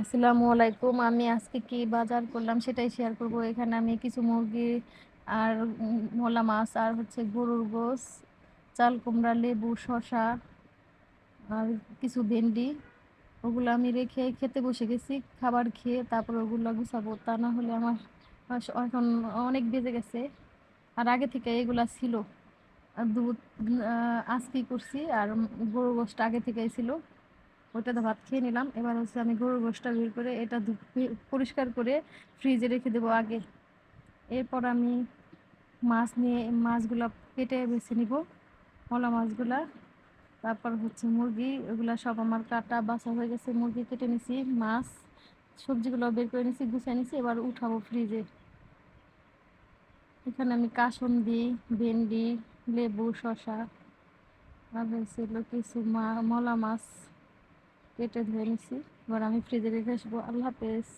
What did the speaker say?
আসসালামু আলাইকুম। আমি আজকে কি বাজার করলাম সেটাই শেয়ার করব। এখানে আমি কিছু মুরগি আর মোলা মাছ আর হচ্ছে গরুর গোস চাল, কুমড়া, লেবু, শসা আর কিছু ভেন্ডি। ওগুলো আমি রেখে খেতে বসে গেছি, খাবার খেয়ে তারপর ওগুলো গুছাবো। তা না হলে আমার এখন অনেক বেজে গেছে আর আগে থেকে এগুলা ছিল। আর দুধ আজকেই করছি আর গরুর গোশটা আগে থেকেই ছিল। ওটাতে ভাত খেয়ে নিলাম। এবার হচ্ছে আমি গরুর গোশটা বের করে এটা পরিষ্কার করে ফ্রিজে রেখে দেবো আগে। এরপর আমি মাছ নিয়ে, মাছগুলো কেটে বেছে নিব, মলা মাছগুলা। তারপর হচ্ছে মুরগি, ওগুলা সব আমার কাটা, বাছা হয়ে গেছে। মুরগি কেটে নিছি, মাছ, সবজিগুলো বের করে নিছি, গুছিয়ে নিছি, এবার উঠাবো ফ্রিজে এখানে আমি কাসুন্দি, ভেন্ডি, লেবু, শসা আর হচ্ছে কিছু মলা মাছ। কেটে ধুয়ে নিছি। এবার আমি ফ্রিজে রেখে আসব। আল্লাহ হাফেজ।